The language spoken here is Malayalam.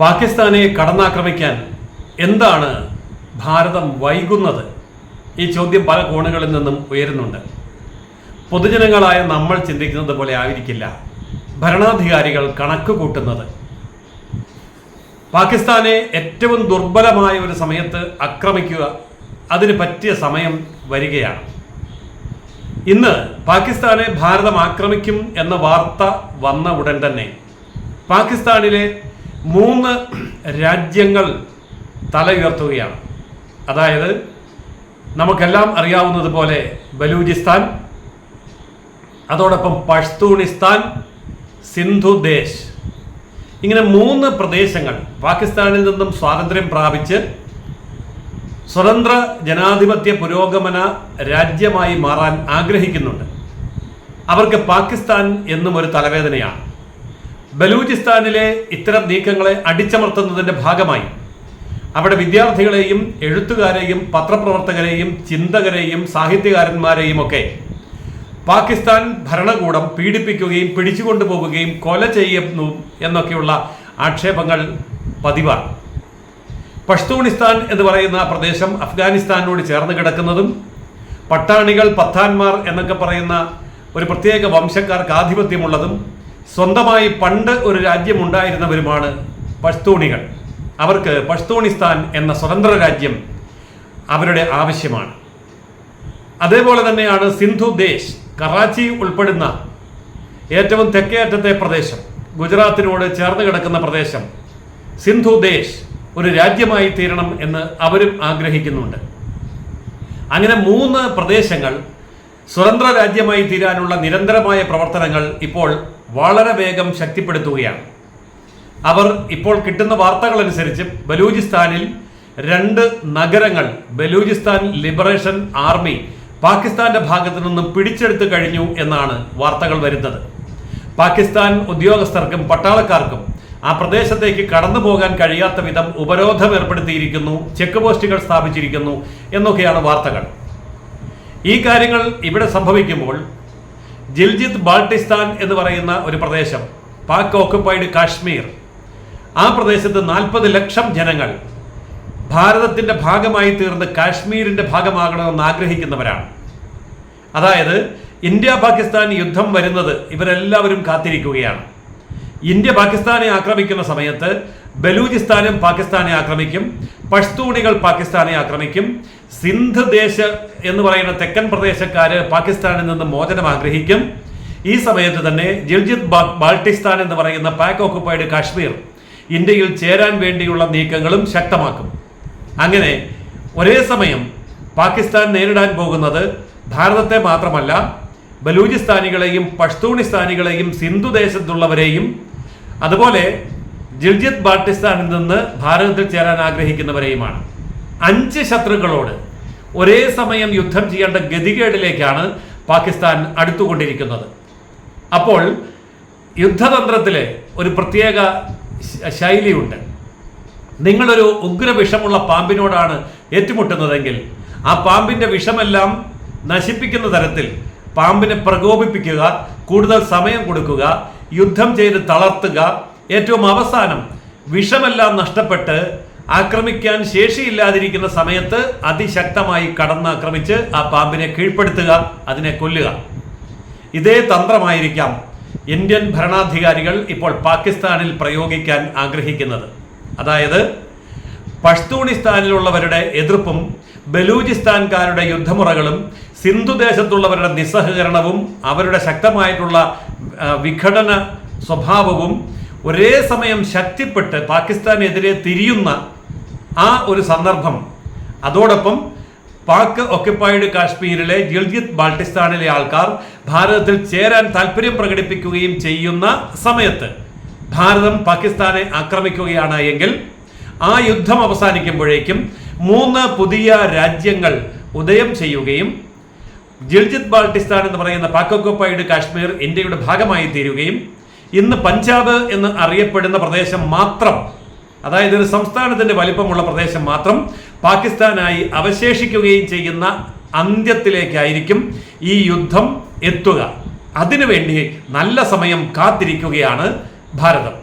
പാകിസ്ഥാനെ കടന്നാക്രമിക്കാൻ എന്താണ് ഭാരതം വൈകുന്നത്? ഈ ചോദ്യം പല കോണുകളിൽ നിന്നും ഉയരുന്നുണ്ട്. പൊതുജനങ്ങളായ നമ്മൾ ചിന്തിക്കുന്നത് പോലെ ആയിരിക്കില്ല. ഭരണാധികാരികൾ കണക്ക് കൂട്ടുന്നത്. പാകിസ്ഥാനെ ഏറ്റവും ദുർബലമായ ഒരു സമയത്ത് ആക്രമിക്കുക അതിന് പറ്റിയ സമയം വരികയാണ്. ഇന്ന് പാകിസ്ഥാനെ ഭാരതം ആക്രമിക്കും എന്ന വാർത്ത വന്ന ഉടൻ തന്നെ. പാകിസ്ഥാനിലെ മൂന്ന് രാജ്യങ്ങൾ തല ഉയർത്തുകയാണ് അതായത് നമുക്കെല്ലാം അറിയാവുന്നത് പോലെ ബലൂചിസ്ഥാൻ അതോടൊപ്പം പഷ്തൂണിസ്ഥാൻ സിന്ധുദേശ് ഇങ്ങനെ മൂന്ന് പ്രദേശങ്ങൾ പാകിസ്ഥാനിൽ നിന്നും സ്വാതന്ത്ര്യം പ്രാപിച്ച് സ്വതന്ത്ര ജനാധിപത്യ പുരോഗമന രാജ്യമായി മാറാൻ ആഗ്രഹിക്കുന്നുണ്ട്. അവർക്ക് പാകിസ്ഥാൻ എന്നും ഒരു തലവേദനയാണ്. ബലൂചിസ്ഥാനിലെ ഇത്തരം നീക്കങ്ങളെ അടിച്ചമർത്തുന്നതിന്റെ ഭാഗമായി അവിടെ വിദ്യാർത്ഥികളെയും എഴുത്തുകാരെയും പത്രപ്രവർത്തകരെയും ചിന്തകരെയും സാഹിത്യകാരന്മാരെയും ഒക്കെ പാകിസ്ഥാൻ ഭരണകൂടം പീഡിപ്പിക്കുകയും പിടിച്ചുകൊണ്ടുപോവുകയും കൊല ചെയ്യുന്നു എന്നൊക്കെയുള്ള ആക്ഷേപങ്ങൾ പതിവാണ്. പഷ്തൂണിസ്ഥാൻ എന്ന് പറയുന്ന പ്രദേശം അഫ്ഗാനിസ്ഥാനോട് ചേർന്ന് കിടക്കുന്നതും പട്ടാണികൾ പത്താൻമാർ എന്നൊക്കെ പറയുന്ന ഒരു പ്രത്യേക വംശക്കാർക്ക് ആധിപത്യമുള്ളതും സ്വന്തമായി പണ്ട് ഒരു രാജ്യമുണ്ടായിരുന്നവരുമാണ് പഷ്തൂണികൾ. അവർക്ക് പഷ്തൂണിസ്ഥാൻ എന്ന സ്വതന്ത്ര രാജ്യം അവരുടെ ആവശ്യമാണ്. അതേപോലെ തന്നെയാണ് സിന്ധു ദേശ് കറാച്ചി ഉൾപ്പെടുന്ന ഏറ്റവും തെക്കേറ്റത്തെ പ്രദേശം ഗുജറാത്തിനോട് ചേർന്ന് കിടക്കുന്ന പ്രദേശം സിന്ധു ദേശ് ഒരു രാജ്യമായി തീരണം എന്ന് അവരും ആഗ്രഹിക്കുന്നുണ്ട്. അങ്ങനെ മൂന്ന് പ്രദേശങ്ങൾ സ്വതന്ത്ര രാജ്യമായി തീരാനുള്ള നിരന്തരമായ പ്രവർത്തനങ്ങൾ ഇപ്പോൾ വളരെ വേഗം ശക്തിപ്പെടുത്തുകയാണ്. അവർ ഇപ്പോൾ കിട്ടുന്ന വാർത്തകൾ അനുസരിച്ച് ബലൂചിസ്ഥാനിൽ രണ്ട് നഗരങ്ങൾ ബലൂചിസ്ഥാൻ ലിബറേഷൻ ആർമി പാകിസ്ഥാന്റെ ഭാഗത്തു നിന്നും പിടിച്ചെടുത്തു കഴിഞ്ഞു എന്നാണ് വാർത്തകൾ വരുന്നത്. പാകിസ്ഥാൻ ഉദ്യോഗസ്ഥർക്കും പട്ടാളക്കാർക്കും ആ പ്രദേശത്തേക്ക് കടന്നു പോകാൻ കഴിയാത്ത വിധം ഉപരോധം ഏർപ്പെടുത്തിയിരിക്കുന്നു ചെക്ക് പോസ്റ്റുകൾ സ്ഥാപിച്ചിരിക്കുന്നു എന്നൊക്കെയാണ് വാർത്തകൾ. ഈ കാര്യങ്ങൾ ഇവിടെ സംഭവിക്കുമ്പോൾ ജിൽജിത്ത് ബാൾട്ടിസ്ഥാൻ എന്ന് പറയുന്ന ഒരു പ്രദേശം പാക് ഓക്കുപ്പൈഡ് കാശ്മീർ. ആ പ്രദേശത്ത് നാൽപ്പത് ലക്ഷം ജനങ്ങൾ ഭാരതത്തിന്റെ ഭാഗമായി തീർന്ന് കാശ്മീരിന്റെ ഭാഗമാകണമെന്ന് ആഗ്രഹിക്കുന്നവരാണ്. അതായത് ഇന്ത്യ പാകിസ്ഥാൻ യുദ്ധം വരുന്നത് ഇവരെല്ലാവരും കാത്തിരിക്കുകയാണ്. ഇന്ത്യ പാകിസ്ഥാനെ ആക്രമിക്കുന്ന സമയത്ത് ബലൂചിസ്ഥാനും പാകിസ്ഥാനെ ആക്രമിക്കും പഷ്തൂണികൾ പാകിസ്ഥാനെ ആക്രമിക്കും. സിന്ധ് ദേശ എന്ന് പറയുന്ന തെക്കൻ പ്രദേശക്കാർ പാകിസ്ഥാനിൽ നിന്ന് മോചനം ആഗ്രഹിക്കും. ഈ സമയത്ത് തന്നെ ജിൽജിത് ബാൾട്ടിസ്ഥാൻ എന്ന് പറയുന്ന പാക് ഓക്കുപ്പൈഡ് കാശ്മീർ ഇന്ത്യയിൽ ചേരാൻ വേണ്ടിയുള്ള നീക്കങ്ങളും ശക്തമാക്കും. അങ്ങനെ ഒരേ സമയം പാകിസ്ഥാൻ നേരിടാൻ പോകുന്നത് ഭാരതത്തെ മാത്രമല്ല ബലൂചിസ്ഥാനികളെയും പഷ്തൂണിസ്ഥാനികളെയും സിന്ധു ദേശത്തുള്ളവരെയും അതുപോലെ ജിൽജിത് ബാട്ടിസ്ഥാനിൽ നിന്ന് ഭാരതത്തിൽ ചേരാൻ ആഗ്രഹിക്കുന്നവരെയുമാണ്. അഞ്ച് ശത്രുക്കളോട് ഒരേ സമയം യുദ്ധം ചെയ്യേണ്ട ഗതികേടിലേക്കാണ് പാകിസ്ഥാൻ അടുത്തുകൊണ്ടിരിക്കുന്നത്. അപ്പോൾ യുദ്ധതന്ത്രത്തിലെ ഒരു പ്രത്യേക ശൈലിയുണ്ട്. നിങ്ങളൊരു ഉഗ്ര വിഷമുള്ള പാമ്പിനോടാണ് ഏറ്റുമുട്ടുന്നതെങ്കിൽ ആ പാമ്പിന്റെ വിഷമെല്ലാം നശിപ്പിക്കുന്ന തരത്തിൽ പാമ്പിനെ പ്രകോപിപ്പിക്കുക കൂടുതൽ സമയം കൊടുക്കുക യുദ്ധം ചെയ്ത് തളർത്തുക ഏറ്റവും അവസാനം വിഷമെല്ലാം നഷ്ടപ്പെട്ട് ആക്രമിക്കാൻ ശേഷിയില്ലാതിരിക്കുന്ന സമയത്ത് അതിശക്തമായി കടന്നാക്രമിച്ച് ആ പാമ്പിനെ കീഴ്പ്പെടുത്തുക അതിനെ കൊല്ലുക. ഇതേ തന്ത്രമായിരിക്കാം ഇന്ത്യൻ ഭരണാധികാരികൾ ഇപ്പോൾ പാകിസ്ഥാനിൽ പ്രയോഗിക്കാൻ ആഗ്രഹിക്കുന്നത്. അതായത് പഷ്തൂണിസ്ഥാനിലുള്ളവരുടെ എതിർപ്പും ബലൂചിസ്ഥാൻകാരുടെ യുദ്ധമുറകളും സിന്ധുദേശത്തുള്ളവരുടെ നിസ്സഹകരണവും അവരുടെ ശക്തമായിട്ടുള്ള വിഘടന സ്വഭാവവും ഒരേ സമയം ശക്തിപ്പെട്ട് പാകിസ്ഥാനെതിരെ തിരിയുന്ന ആ ഒരു സന്ദർഭം. അതോടൊപ്പം പാക് ഒക്യുപ്പൈഡ് കാശ്മീരിലെ ഗിൽജിത് ബാൾട്ടിസ്ഥാനിലെ ആൾക്കാർ ഭാരതത്തിൽ ചേരാൻ താല്പര്യം പ്രകടിപ്പിക്കുകയും ചെയ്യുന്ന സമയത്ത് ഭാരതം പാകിസ്ഥാനെ ആക്രമിക്കുകയാണ് എങ്കിൽ ആ യുദ്ധം അവസാനിക്കുമ്പോഴേക്കും മൂന്ന് പുതിയ രാജ്യങ്ങൾ ഉദയം ചെയ്യുകയും ജിൽജിത് ബാൾട്ടിസ്ഥാൻ എന്ന് പറയുന്ന പാക് ഒക്യുപ്പൈഡ് കാശ്മീർ ഇന്ത്യയുടെ ഭാഗമായി തീരുകയും ഇന്ന് പഞ്ചാബ് എന്ന് അറിയപ്പെടുന്ന പ്രദേശം മാത്രം അതായത് ഒരു സംസ്ഥാനത്തിന്റെ വലിപ്പമുള്ള പ്രദേശം മാത്രം പാകിസ്ഥാനായി അവശേഷിക്കുകയും ചെയ്യുന്ന അന്ത്യത്തിലേക്കായിരിക്കും ഈ യുദ്ധം എത്തുക. അതിനുവേണ്ടി നല്ല സമയം കാത്തിരിക്കുകയാണ് ഭാരതം.